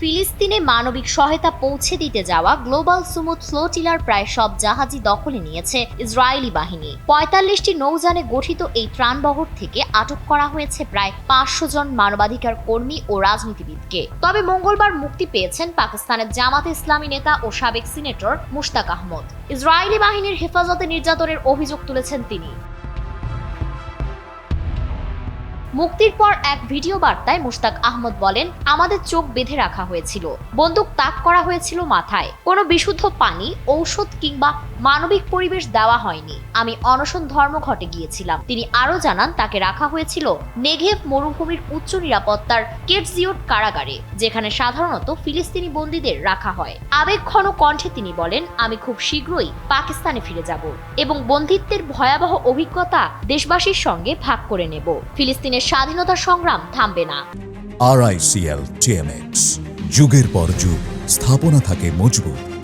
ফিলিস্তিনে মানবিক সহায়তা পৌঁছে দিতে যাওয়া গ্লোবাল সুমুদ ফ্লোটিলার প্রায় সব জাহাজই দখলে নিয়েছে ইসরায়েলি বাহিনী। পঁয়তাল্লিশটি নৌযানে গঠিত এই ত্রাণবহর থেকে আটক করা হয়েছে প্রায় পাঁচশো জন মানবাধিকার কর্মী ও রাজনীতিবিদকে। তবে মঙ্গলবার মুক্তি পেয়েছেন পাকিস্তানের জামাতে ইসলামী নেতা ও সাবেক সিনেটর মুশতাক আহমদ। ইসরায়েলি বাহিনীর হেফাজতে নির্যাতনের অভিযোগ তুলেছেন তিনি। মুক্তির পর এক ভিডিও বার্তায় মুশতাক আহমদ বলেন, আমাদের চোখ বেঁধে রাখা হয়েছিল। বন্দুক তাক করা হয়েছিল মাথায়। কোনো বিশুদ্ধ পানি, ঔষধ কিংবা মানবিক পরিবেশ দেওয়া হয়নি। আমি অনশন ধর্মঘটে গিয়েছিলাম। তিনি আরও জানান, তাকে রাখা হয়েছিল নেঘেভ মরুভূমির উচ্চ নিরাপত্তার কেটজিওট কারাগারে, যেখানে সাধারণত ফিলিস্তিনি বন্দীদের রাখা হয়। আবেগঘন কণ্ঠে তিনি বলেন, আমি খুব শীঘ্রই পাকিস্তানে ফিরে যাব এবং বন্ধিত্বের ভয়াবহ অভিজ্ঞতা দেশবাসীর সঙ্গে ভাগ করে নেব। ফিলিস্তিনের স্বাধীনতা সংগ্রাম থামবে না। আরআইসিএল টিএমএক্স যুগের পর যুগ, স্থাপনা থাকে মজবুত।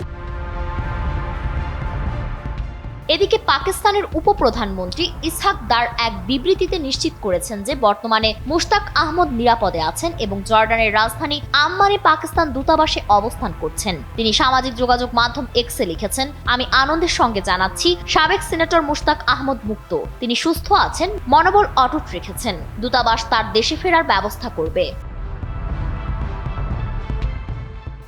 এদিকে পাকিস্তানের উপপ্রধানমন্ত্রী ইসহাক দার এক বিবৃতিতে নিশ্চিত করেছেন যে বর্তমানে মুশতাক আহমদ নিরাপদে আছেন এবং জর্ডানের রাজধানী আম্মানে পাকিস্তান দূতাবাসে অবস্থান করছেন। তিনি সামাজিক যোগাযোগ মাধ্যম এক্সে লিখেছেন, আমি আনন্দের সঙ্গে জানাচ্ছি, সাবেক সিনেটর মুশতাক আহমদ মুক্ত। তিনি সুস্থ আছেন, মনোবল অটুট রেখেছেন। দূতাবাস তার দেশে ফেরার ব্যবস্থা করবে।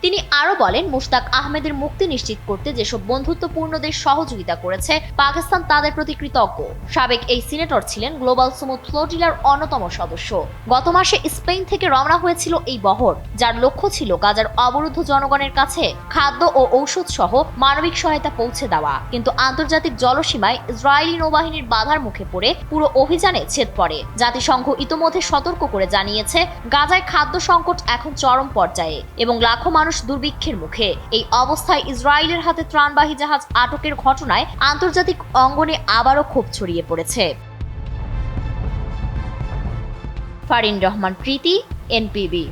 তিনি আরও বলেন, মুশতাক আহমেদের মুক্তি নিশ্চিত করতে যেসব বন্ধুত্বপূর্ণ দেশ সহযোগিতা করেছে, পাকিস্তান তাদের প্রতি কৃতজ্ঞ। সাবেক এই সিনেটর ছিলেন গ্লোবাল সুমুদ ফ্লোটিলার অন্যতম সদস্য। গত মাসে স্পেন থেকে রওনা হয়েছিল এই বহর, যার লক্ষ্য ছিল গাজার অবরুদ্ধ জনগণের কাছে খাদ্য ও ঔষধ সহ মানবিক সহায়তা পৌঁছে দেওয়া। কিন্তু আন্তর্জাতিক জলসীমায় ইসরায়েলি নৌবাহিনীর বাধার মুখে পড়ে পুরো অভিযানে ছেদ পড়ে। জাতিসংঘ ইতোমধ্যে সতর্ক করে জানিয়েছে, গাজায় খাদ্য সংকট এখন চরম পর্যায়ে এবং লাখো মানুষ দুর্ভিক্ষের মুখে। এই অবস্থায় ইসরায়েলের হাতে ত্রাণবাহী জাহাজ আটকের ঘটনায় আন্তর্জাতিক অঙ্গনে আবারও ক্ষোভ ছড়িয়ে পড়েছে। ফারিন রহমান, প্রীতি, এনপিবি।